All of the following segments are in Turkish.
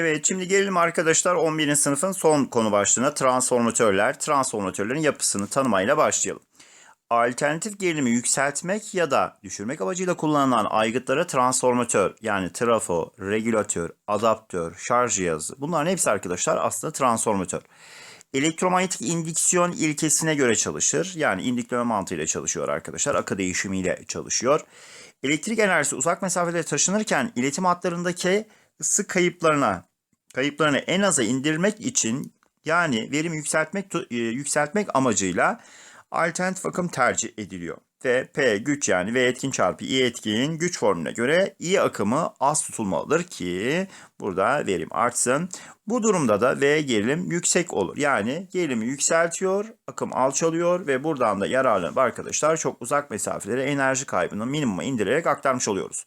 Evet şimdi gelelim arkadaşlar 11. sınıfın son konu başlığına transformatörler. Transformatörlerin yapısını tanımayla başlayalım. Alternatif gerilimi yükseltmek ya da düşürmek amacıyla kullanılan aygıtlara transformatör yani trafo, regülatör, adaptör, şarj cihazı bunların hepsi arkadaşlar aslında transformatör. Elektromanyetik indüksiyon ilkesine göre çalışır. Yani indükleme mantığıyla çalışıyor arkadaşlar. Akı değişimiyle çalışıyor. Elektrik enerjisi uzak mesafelere taşınırken iletim hatlarındaki ısı kayıplarına kayıplarını en aza indirmek için yani verimi yükseltmek e, yükseltmek amacıyla alternatif akım tercih ediliyor. Ve P güç yani V etkin çarpı I etkin güç formülüne göre I akımı az tutulmalıdır ki burada verim artsın. Bu durumda da V gerilim yüksek olur. Yani gerilimi yükseltiyor, akım alçalıyor ve buradan da yararlanıp arkadaşlar çok uzak mesafelere enerji kaybını minimuma indirerek aktarmış oluyoruz.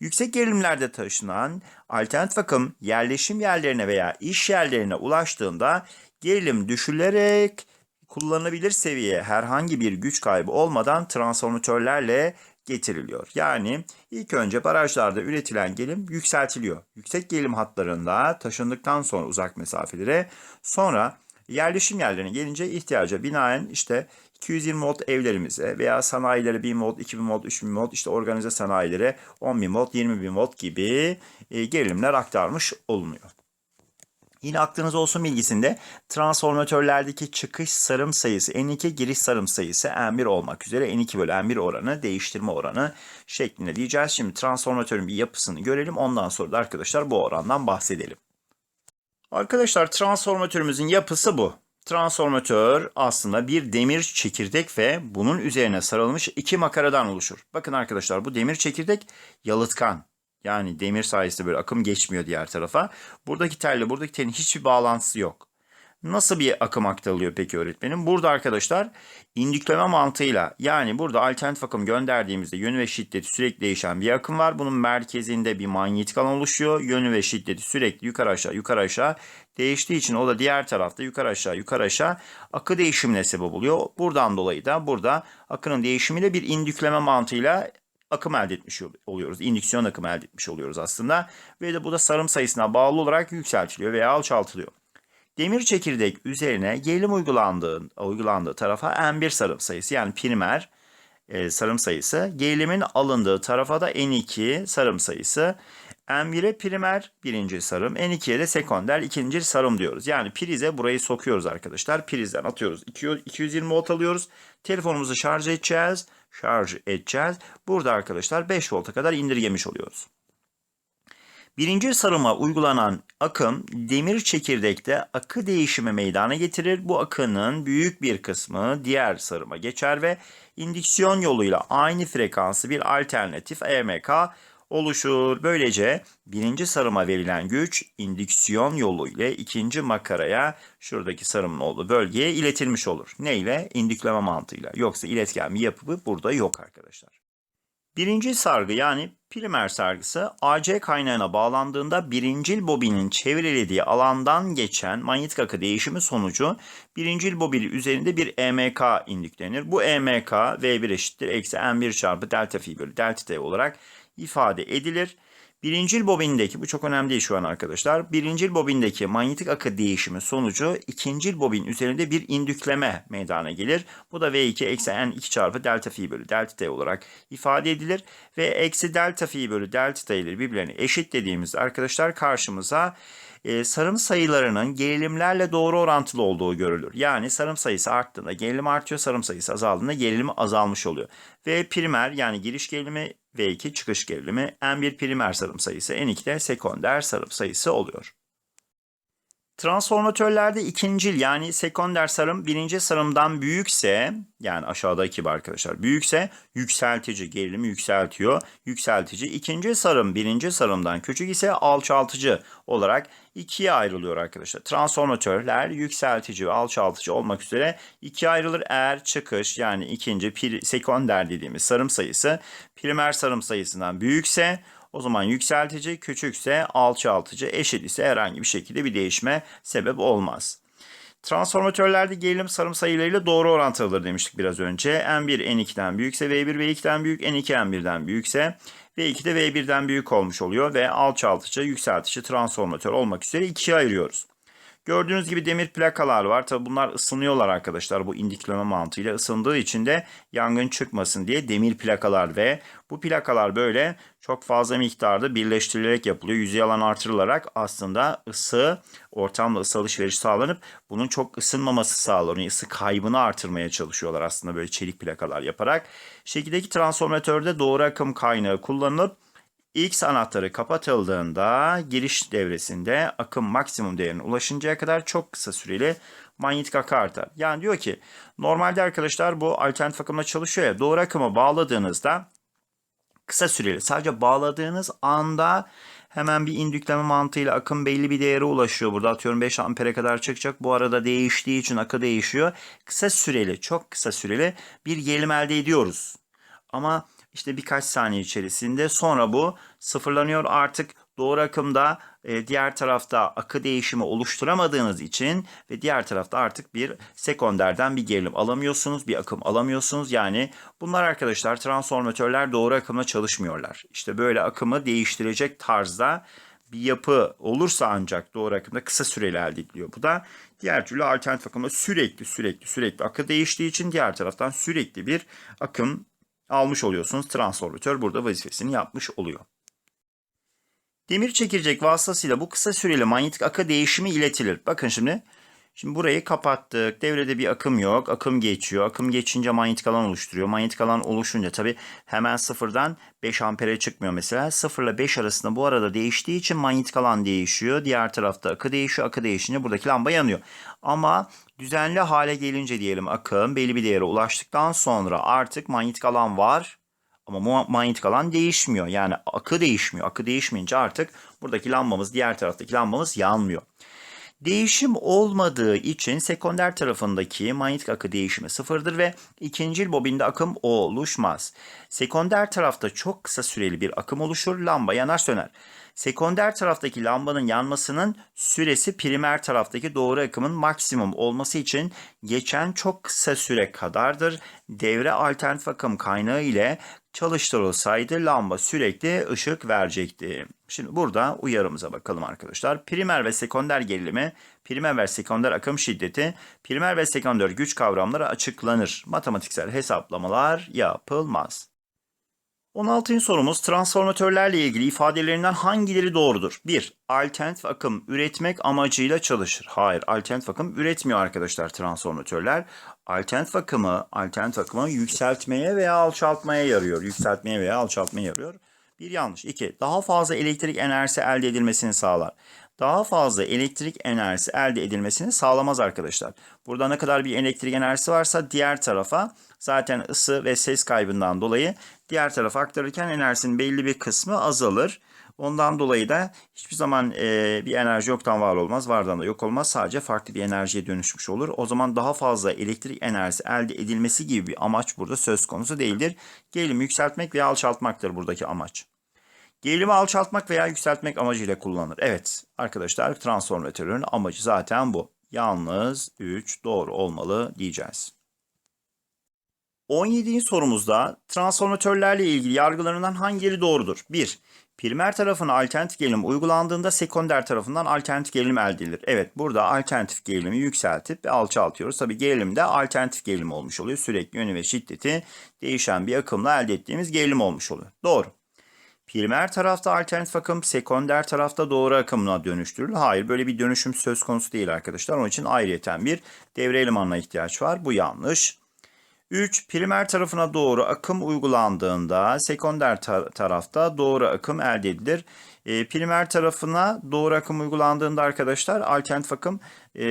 Yüksek gerilimlerde taşınan alternatif akım yerleşim yerlerine veya iş yerlerine ulaştığında gerilim düşülerek kullanılabilir seviyeye herhangi bir güç kaybı olmadan transformatörlerle getiriliyor. Yani ilk önce barajlarda üretilen gerilim yükseltiliyor. Yüksek gerilim hatlarında taşındıktan sonra uzak mesafelere sonra yerleşim yerlerine gelince ihtiyaca binaen işte 220 volt evlerimize veya sanayilere 1000 volt, 2000 volt, 3000 volt işte organize sanayilere 10.000 volt, 20.000 volt gibi e, gerilimler aktarmış olunuyor. Yine aklınız olsun bilgisinde transformatörlerdeki çıkış sarım sayısı N2 giriş sarım sayısı N1 olmak üzere N2 bölü N1 oranı değiştirme oranı şeklinde diyeceğiz. Şimdi transformatörün bir yapısını görelim. Ondan sonra da arkadaşlar bu orandan bahsedelim. Arkadaşlar transformatörümüzün yapısı bu. Transformatör aslında bir demir çekirdek ve bunun üzerine sarılmış iki makaradan oluşur. Bakın arkadaşlar bu demir çekirdek yalıtkan. Yani demir sayesinde böyle akım geçmiyor diğer tarafa. Buradaki telle buradaki telin hiçbir bağlantısı yok. Nasıl bir akım aktarılıyor peki öğretmenim? Burada arkadaşlar indükleme mantığıyla yani burada alternatif akım gönderdiğimizde yönü ve şiddeti sürekli değişen bir akım var. Bunun merkezinde bir manyetik alan oluşuyor. Yönü ve şiddeti sürekli yukarı aşağı yukarı aşağı değiştiği için o da diğer tarafta yukarı aşağı yukarı aşağı akı değişimine sebep oluyor. Buradan dolayı da burada akının değişimiyle bir indükleme mantığıyla akım elde etmiş oluyoruz. İndüksiyon akımı elde etmiş oluyoruz aslında. Ve de bu da sarım sayısına bağlı olarak yükseltiliyor veya alçaltılıyor. Demir çekirdek üzerine gerilim uygulandığı, uygulandığı tarafa N1 sarım sayısı yani primer e, sarım sayısı. Gerilimin alındığı tarafa da N2 sarım sayısı. N1'e primer birinci sarım, N2'ye de sekonder ikinci sarım diyoruz. Yani prize burayı sokuyoruz arkadaşlar. Prizden atıyoruz. 220 volt alıyoruz. Telefonumuzu şarj edeceğiz. Şarj edeceğiz. Burada arkadaşlar 5 volta kadar indirgemiş oluyoruz. Birinci sarıma uygulanan akım demir çekirdekte akı değişimi meydana getirir. Bu akının büyük bir kısmı diğer sarıma geçer ve indüksiyon yoluyla aynı frekansı bir alternatif EMK oluşur. Böylece birinci sarıma verilen güç indüksiyon yolu ile ikinci makaraya şuradaki sarımın olduğu bölgeye iletilmiş olur. Ne ile? Mantığıyla. Yoksa iletken bir yapı burada yok arkadaşlar. Birinci sargı yani primer sargısı AC kaynağına bağlandığında birincil bobinin çevrilediği alandan geçen manyetik akı değişimi sonucu birincil bobili üzerinde bir EMK indüklenir. Bu EMK V1 eşittir eksi N1 çarpı delta fi bölü delta T olarak ifade edilir. Birincil bobindeki, bu çok önemli değil şu an arkadaşlar. Birincil bobindeki manyetik akı değişimi sonucu ikincil bobin üzerinde bir indükleme meydana gelir. Bu da V2 eksi N2 çarpı delta fi bölü delta T olarak ifade edilir. Ve eksi delta fi bölü delta T ile birbirlerini eşit dediğimizde arkadaşlar karşımıza e, sarım sayılarının gerilimlerle doğru orantılı olduğu görülür. Yani sarım sayısı arttığında gerilim artıyor, sarım sayısı azaldığında gerilim azalmış oluyor. Ve primer yani giriş gerilimi V2 çıkış gerilimi N1 primer sarım sayısı N2 de sekonder sarım sayısı oluyor. Transformatörlerde ikincil yani sekonder sarım birinci sarımdan büyükse yani aşağıdaki arkadaşlar büyükse yükseltici gerilimi yükseltiyor. Yükseltici ikinci sarım birinci sarımdan küçük ise alçaltıcı olarak ikiye ayrılıyor arkadaşlar. Transformatörler yükseltici ve alçaltıcı olmak üzere ikiye ayrılır. Eğer çıkış yani ikinci sekonder dediğimiz sarım sayısı primer sarım sayısından büyükse o zaman yükseltici, küçükse alçaltıcı, eşit ise herhangi bir şekilde bir değişme sebep olmaz. Transformatörlerde gerilim sarım sayılarıyla doğru orantılıdır demiştik biraz önce. N1 N2'den büyükse V1 V2'den büyük, N2 N1'den büyükse V2 de V1'den büyük olmuş oluyor ve alçaltıcı, yükseltici transformatör olmak üzere ikiye ayırıyoruz. Gördüğünüz gibi demir plakalar var. Tabi bunlar ısınıyorlar arkadaşlar. Bu indikleme mantığıyla ısındığı için de yangın çıkmasın diye demir plakalar ve bu plakalar böyle çok fazla miktarda birleştirilerek yapılıyor. Yüzey alan artırılarak aslında ısı ortamla ısı alışverişi sağlanıp bunun çok ısınmaması sağlanıyor. Isı kaybını artırmaya çalışıyorlar aslında böyle çelik plakalar yaparak. Şekildeki transformatörde doğru akım kaynağı kullanılıp X anahtarı kapatıldığında giriş devresinde akım maksimum değerine ulaşıncaya kadar çok kısa süreli manyetik akı artar. Yani diyor ki normalde arkadaşlar bu alternatif akımla çalışıyor ya doğru akımı bağladığınızda kısa süreli sadece bağladığınız anda hemen bir indükleme mantığıyla akım belli bir değere ulaşıyor. Burada atıyorum 5 ampere kadar çıkacak. Bu arada değiştiği için akı değişiyor. Kısa süreli, çok kısa süreli bir gerilim elde ediyoruz. Ama işte birkaç saniye içerisinde sonra bu sıfırlanıyor. Artık doğru akımda e, diğer tarafta akı değişimi oluşturamadığınız için ve diğer tarafta artık bir sekonderden bir gerilim alamıyorsunuz, bir akım alamıyorsunuz. Yani bunlar arkadaşlar transformatörler doğru akımla çalışmıyorlar. İşte böyle akımı değiştirecek tarzda bir yapı olursa ancak doğru akımda kısa süreli elde ediliyor. Bu da diğer türlü alternatif akımda sürekli sürekli sürekli akı değiştiği için diğer taraftan sürekli bir akım almış oluyorsunuz. Transformatör burada vazifesini yapmış oluyor. Demir çekirdek vasıtasıyla bu kısa süreli manyetik akı değişimi iletilir. Bakın şimdi. Şimdi burayı kapattık. Devrede bir akım yok. Akım geçiyor. Akım geçince manyetik alan oluşturuyor. Manyetik alan oluşunca tabii hemen sıfırdan 5 ampere çıkmıyor mesela. 0 ile 5 arasında bu arada değiştiği için manyetik alan değişiyor. Diğer tarafta akı değişiyor. Akı değişince buradaki lamba yanıyor. Ama düzenli hale gelince diyelim akım belli bir değere ulaştıktan sonra artık manyetik alan var. Ama manyetik alan değişmiyor. Yani akı değişmiyor. Akı değişmeyince artık buradaki lambamız diğer taraftaki lambamız yanmıyor. Değişim olmadığı için sekonder tarafındaki manyetik akı değişimi sıfırdır ve ikinci bobinde akım oluşmaz. Sekonder tarafta çok kısa süreli bir akım oluşur, lamba yanar söner. Sekonder taraftaki lambanın yanmasının süresi primer taraftaki doğru akımın maksimum olması için geçen çok kısa süre kadardır. Devre alternatif akım kaynağı ile çalıştırılsaydı lamba sürekli ışık verecekti. Şimdi burada uyarımıza bakalım arkadaşlar. Primer ve sekonder gerilimi, primer ve sekonder akım şiddeti, primer ve sekonder güç kavramları açıklanır. Matematiksel hesaplamalar yapılmaz. 16. sorumuz transformatörlerle ilgili ifadelerinden hangileri doğrudur? 1. Alternatif akım üretmek amacıyla çalışır. Hayır, alternatif akım üretmiyor arkadaşlar transformatörler. Alternatif akımı, alternatif akımı yükseltmeye veya alçaltmaya yarıyor. Yükseltmeye veya alçaltmaya yarıyor. Bir yanlış. 2. Daha fazla elektrik enerjisi elde edilmesini sağlar. Daha fazla elektrik enerjisi elde edilmesini sağlamaz arkadaşlar. Burada ne kadar bir elektrik enerjisi varsa diğer tarafa zaten ısı ve ses kaybından dolayı diğer tarafa aktarırken enerjisinin belli bir kısmı azalır. Ondan dolayı da hiçbir zaman e, bir enerji yoktan var olmaz, vardan da yok olmaz. Sadece farklı bir enerjiye dönüşmüş olur. O zaman daha fazla elektrik enerjisi elde edilmesi gibi bir amaç burada söz konusu değildir. Gerilimi yükseltmek veya alçaltmaktır buradaki amaç. Gerilimi alçaltmak veya yükseltmek amacıyla kullanılır. Evet arkadaşlar transformatörün amacı zaten bu. Yalnız 3 doğru olmalı diyeceğiz. 17. sorumuzda transformatörlerle ilgili yargılarından hangileri doğrudur? 1. Primer tarafına alternatif gerilim uygulandığında sekonder tarafından alternatif gerilim elde edilir. Evet burada alternatif gerilimi yükseltip alçaltıyoruz. Tabi gerilim de alternatif gerilim olmuş oluyor. Sürekli yönü ve şiddeti değişen bir akımla elde ettiğimiz gerilim olmuş oluyor. Doğru. Primer tarafta alternatif akım, sekonder tarafta doğru akımına dönüştürülür. Hayır böyle bir dönüşüm söz konusu değil arkadaşlar. Onun için ayrıyeten bir devre elemanına ihtiyaç var. Bu yanlış. 3. Primer tarafına doğru akım uygulandığında sekonder tar- tarafta doğru akım elde edilir. E, primer tarafına doğru akım uygulandığında arkadaşlar alternatif akım e,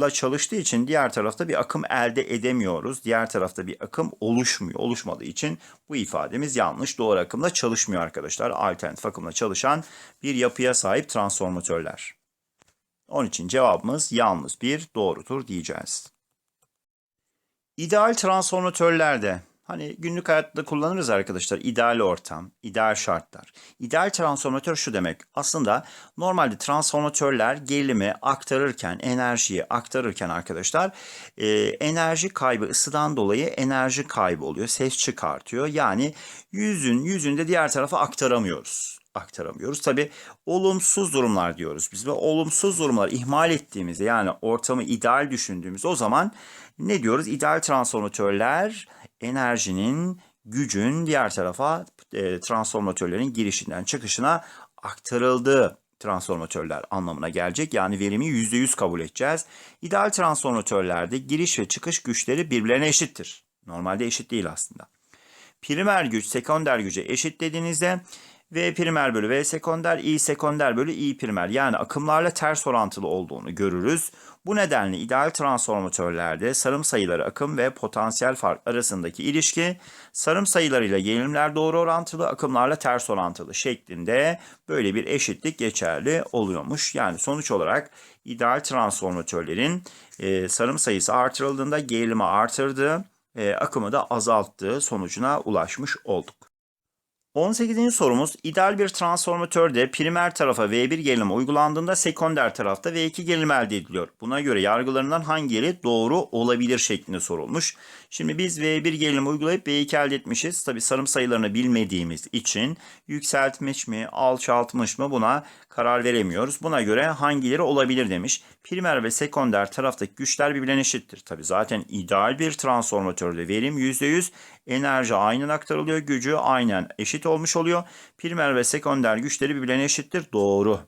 la çalıştığı için diğer tarafta bir akım elde edemiyoruz. Diğer tarafta bir akım oluşmuyor. Oluşmadığı için bu ifademiz yanlış. Doğru akımla çalışmıyor arkadaşlar. Alternatif akımla çalışan bir yapıya sahip transformatörler. Onun için cevabımız yalnız bir doğrudur diyeceğiz. İdeal transformatörlerde Hani günlük hayatta kullanırız arkadaşlar. İdeal ortam, ideal şartlar. İdeal transformatör şu demek. Aslında normalde transformatörler gerilimi aktarırken, enerjiyi aktarırken arkadaşlar e, enerji kaybı ısıdan dolayı enerji kaybı oluyor. Ses çıkartıyor. Yani yüzün yüzünde diğer tarafa aktaramıyoruz aktaramıyoruz. Tabi olumsuz durumlar diyoruz biz ve olumsuz durumlar ihmal ettiğimizde yani ortamı ideal düşündüğümüz o zaman ne diyoruz? İdeal transformatörler enerjinin, gücün diğer tarafa e, transformatörlerin girişinden çıkışına aktarıldığı transformatörler anlamına gelecek. Yani verimi %100 kabul edeceğiz. İdeal transformatörlerde giriş ve çıkış güçleri birbirlerine eşittir. Normalde eşit değil aslında. Primer güç sekonder güce eşit dediğinizde V primer bölü V sekonder, I sekonder bölü I primer yani akımlarla ters orantılı olduğunu görürüz. Bu nedenle ideal transformatörlerde sarım sayıları akım ve potansiyel fark arasındaki ilişki sarım sayılarıyla gerilimler doğru orantılı, akımlarla ters orantılı şeklinde böyle bir eşitlik geçerli oluyormuş. Yani sonuç olarak ideal transformatörlerin e, sarım sayısı artırıldığında gerilimi artırdığı, e, akımı da azalttığı sonucuna ulaşmış olduk. 18. sorumuz ideal bir transformatörde primer tarafa V1 gerilimi uygulandığında sekonder tarafta V2 gerilim elde ediliyor. Buna göre yargılarından hangileri doğru olabilir şeklinde sorulmuş. Şimdi biz V1 gerilimi uygulayıp V2 elde etmişiz. Tabi sarım sayılarını bilmediğimiz için yükseltmiş mi alçaltmış mı buna karar veremiyoruz. Buna göre hangileri olabilir demiş. Primer ve sekonder taraftaki güçler birbirine eşittir. Tabi zaten ideal bir transformatörde verim %100 enerji aynen aktarılıyor. Gücü aynen eşit olmuş oluyor. Primer ve sekonder güçleri birbirine eşittir. Doğru.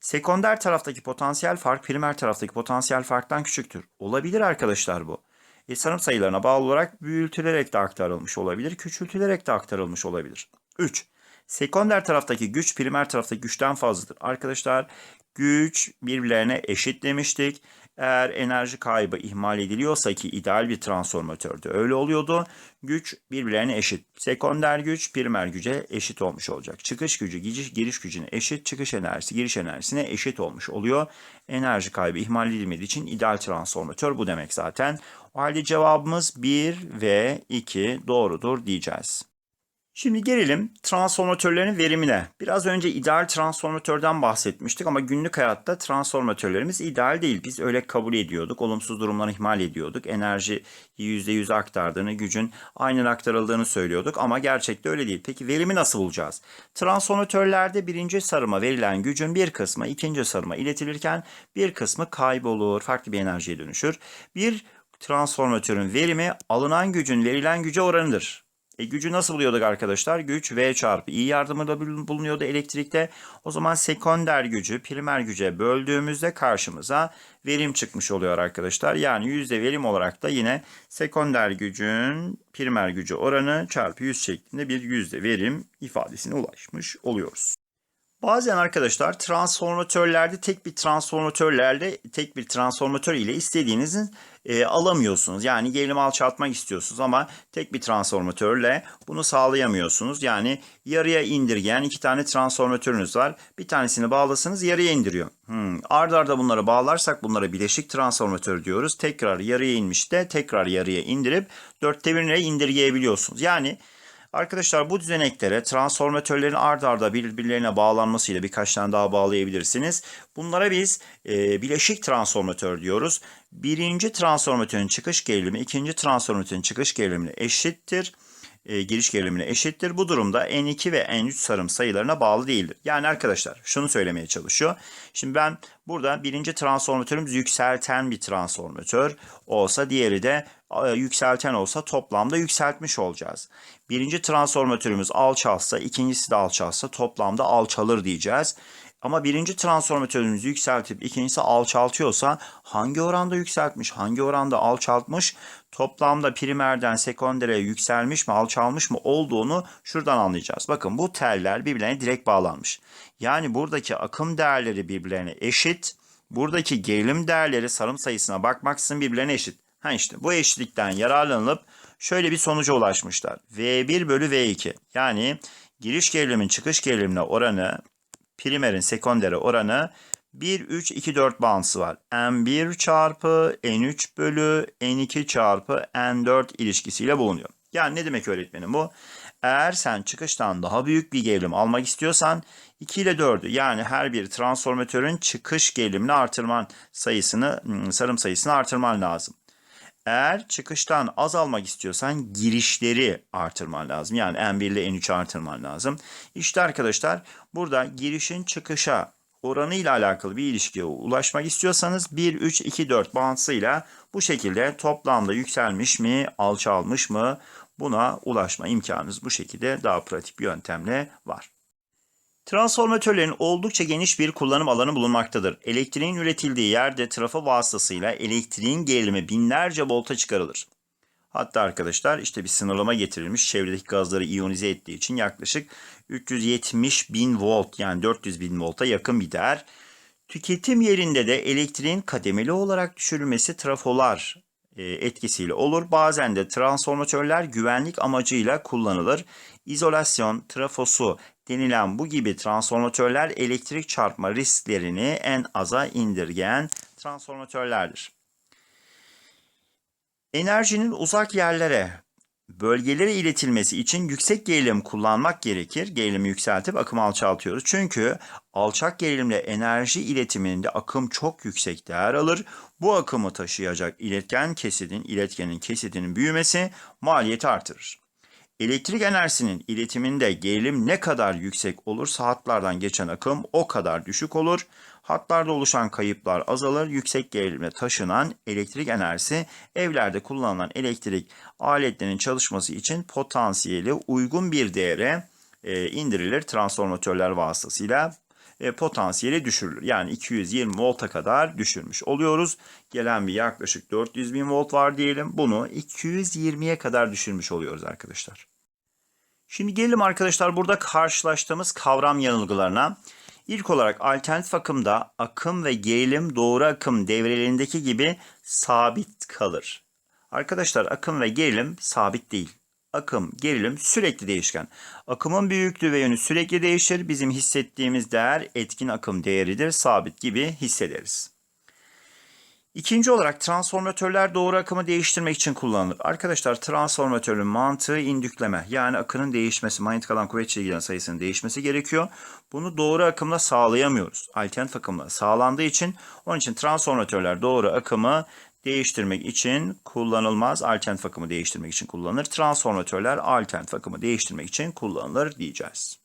Sekonder taraftaki potansiyel fark primer taraftaki potansiyel farktan küçüktür. Olabilir arkadaşlar bu. E, sarım sayılarına bağlı olarak büyütülerek de aktarılmış olabilir, küçültülerek de aktarılmış olabilir. 3. Sekonder taraftaki güç primer taraftaki güçten fazladır. Arkadaşlar güç birbirlerine eşit demiştik. Eğer enerji kaybı ihmal ediliyorsa ki ideal bir transformatörde öyle oluyordu. Güç birbirlerine eşit. Sekonder güç primer güce eşit olmuş olacak. Çıkış gücü giriş, giriş gücüne eşit. Çıkış enerjisi giriş enerjisine eşit olmuş oluyor. Enerji kaybı ihmal edilmediği için ideal transformatör bu demek zaten. O halde cevabımız 1 ve 2 doğrudur diyeceğiz. Şimdi gelelim transformatörlerin verimine. Biraz önce ideal transformatörden bahsetmiştik ama günlük hayatta transformatörlerimiz ideal değil. Biz öyle kabul ediyorduk. Olumsuz durumları ihmal ediyorduk. Enerji %100 aktardığını, gücün aynen aktarıldığını söylüyorduk ama gerçekte öyle değil. Peki verimi nasıl bulacağız? Transformatörlerde birinci sarıma verilen gücün bir kısmı ikinci sarıma iletilirken bir kısmı kaybolur, farklı bir enerjiye dönüşür. Bir transformatörün verimi alınan gücün verilen güce oranıdır. E, gücü nasıl buluyorduk arkadaşlar? Güç V çarpı I yardımıyla bulunuyordu elektrikte. O zaman sekonder gücü primer güce böldüğümüzde karşımıza verim çıkmış oluyor arkadaşlar. Yani yüzde verim olarak da yine sekonder gücün primer gücü oranı çarpı 100 şeklinde bir yüzde verim ifadesine ulaşmış oluyoruz. Bazen arkadaşlar transformatörlerde tek bir transformatörlerle tek bir transformatör ile istediğinizi e, alamıyorsunuz. Yani gerilim alçaltmak istiyorsunuz ama tek bir transformatörle bunu sağlayamıyorsunuz. Yani yarıya indirgeyen iki tane transformatörünüz var. Bir tanesini bağlasanız yarıya indiriyor. Hmm. Arda arda bunları bağlarsak bunlara bileşik transformatör diyoruz. Tekrar yarıya inmişte tekrar yarıya indirip dörtte birine indirgeyebiliyorsunuz. Yani Arkadaşlar bu düzeneklere transformatörlerin ard arda birbirlerine bağlanmasıyla birkaç tane daha bağlayabilirsiniz. Bunlara biz e, bileşik transformatör diyoruz. Birinci transformatörün çıkış gerilimi ikinci transformatörün çıkış gerilimine eşittir. E, giriş gerilimine eşittir. Bu durumda N2 ve N3 sarım sayılarına bağlı değildir. Yani arkadaşlar şunu söylemeye çalışıyor. Şimdi ben burada birinci transformatörümüz yükselten bir transformatör olsa diğeri de e, yükselten olsa toplamda yükseltmiş olacağız. Birinci transformatörümüz alçalsa, ikincisi de alçalsa toplamda alçalır diyeceğiz. Ama birinci transformatörümüzü yükseltip ikincisi alçaltıyorsa hangi oranda yükseltmiş, hangi oranda alçaltmış, toplamda primerden sekondere yükselmiş mi, alçalmış mı olduğunu şuradan anlayacağız. Bakın bu teller birbirlerine direkt bağlanmış. Yani buradaki akım değerleri birbirlerine eşit. Buradaki gerilim değerleri sarım sayısına bakmaksızın birbirlerine eşit. Ha işte bu eşitlikten yararlanılıp şöyle bir sonuca ulaşmışlar. V1 bölü V2 yani giriş gerilimin çıkış gerilimine oranı primerin sekondere oranı 1, 3, 2, 4 bağıntısı var. N1 çarpı N3 bölü N2 çarpı N4 ilişkisiyle bulunuyor. Yani ne demek öğretmenim bu? Eğer sen çıkıştan daha büyük bir gerilim almak istiyorsan 2 ile 4'ü yani her bir transformatörün çıkış gerilimini artırman sayısını, hmm, sarım sayısını artırman lazım. Eğer çıkıştan az almak istiyorsan girişleri artırman lazım. Yani N1 ile N3'ü artırman lazım. İşte arkadaşlar burada girişin çıkışa oranıyla alakalı bir ilişkiye ulaşmak istiyorsanız 1, 3, 2, 4 bağıntısıyla bu şekilde toplamda yükselmiş mi, alçalmış mı buna ulaşma imkanınız bu şekilde daha pratik bir yöntemle var. Transformatörlerin oldukça geniş bir kullanım alanı bulunmaktadır. Elektriğin üretildiği yerde trafo vasıtasıyla elektriğin gerilimi binlerce volta çıkarılır. Hatta arkadaşlar işte bir sınırlama getirilmiş. Çevredeki gazları iyonize ettiği için yaklaşık 370 bin volt yani 400 bin volta yakın bir değer. Tüketim yerinde de elektriğin kademeli olarak düşürülmesi trafolar e, etkisiyle olur. Bazen de transformatörler güvenlik amacıyla kullanılır. İzolasyon trafosu denilen bu gibi transformatörler elektrik çarpma risklerini en aza indirgeyen transformatörlerdir. Enerjinin uzak yerlere, bölgelere iletilmesi için yüksek gerilim kullanmak gerekir. Gerilimi yükseltip akımı alçaltıyoruz. Çünkü alçak gerilimle enerji iletiminde akım çok yüksek değer alır. Bu akımı taşıyacak iletken kesidin, iletkenin kesidinin büyümesi maliyeti artırır. Elektrik enerjisinin iletiminde gerilim ne kadar yüksek olursa hatlardan geçen akım o kadar düşük olur. Hatlarda oluşan kayıplar azalır. Yüksek gerilimle taşınan elektrik enerjisi evlerde kullanılan elektrik aletlerinin çalışması için potansiyeli uygun bir değere e, indirilir. Transformatörler vasıtasıyla e, potansiyeli düşürülür. Yani 220 volta kadar düşürmüş oluyoruz. Gelen bir yaklaşık 400 bin volt var diyelim. Bunu 220'ye kadar düşürmüş oluyoruz arkadaşlar. Şimdi gelelim arkadaşlar burada karşılaştığımız kavram yanılgılarına. İlk olarak alternatif akımda akım ve gerilim doğru akım devrelerindeki gibi sabit kalır. Arkadaşlar akım ve gerilim sabit değil. Akım, gerilim sürekli değişken. Akımın büyüklüğü ve yönü sürekli değişir. Bizim hissettiğimiz değer etkin akım değeridir. Sabit gibi hissederiz. İkinci olarak transformatörler doğru akımı değiştirmek için kullanılır. Arkadaşlar transformatörün mantığı indükleme. Yani akının değişmesi, manyetik alan kuvvet çizgilerinin sayısının değişmesi gerekiyor. Bunu doğru akımla sağlayamıyoruz. Alternatif akımla sağlandığı için onun için transformatörler doğru akımı değiştirmek için kullanılmaz. Alternatif akımı değiştirmek için kullanılır. Transformatörler alternatif akımı değiştirmek için kullanılır diyeceğiz.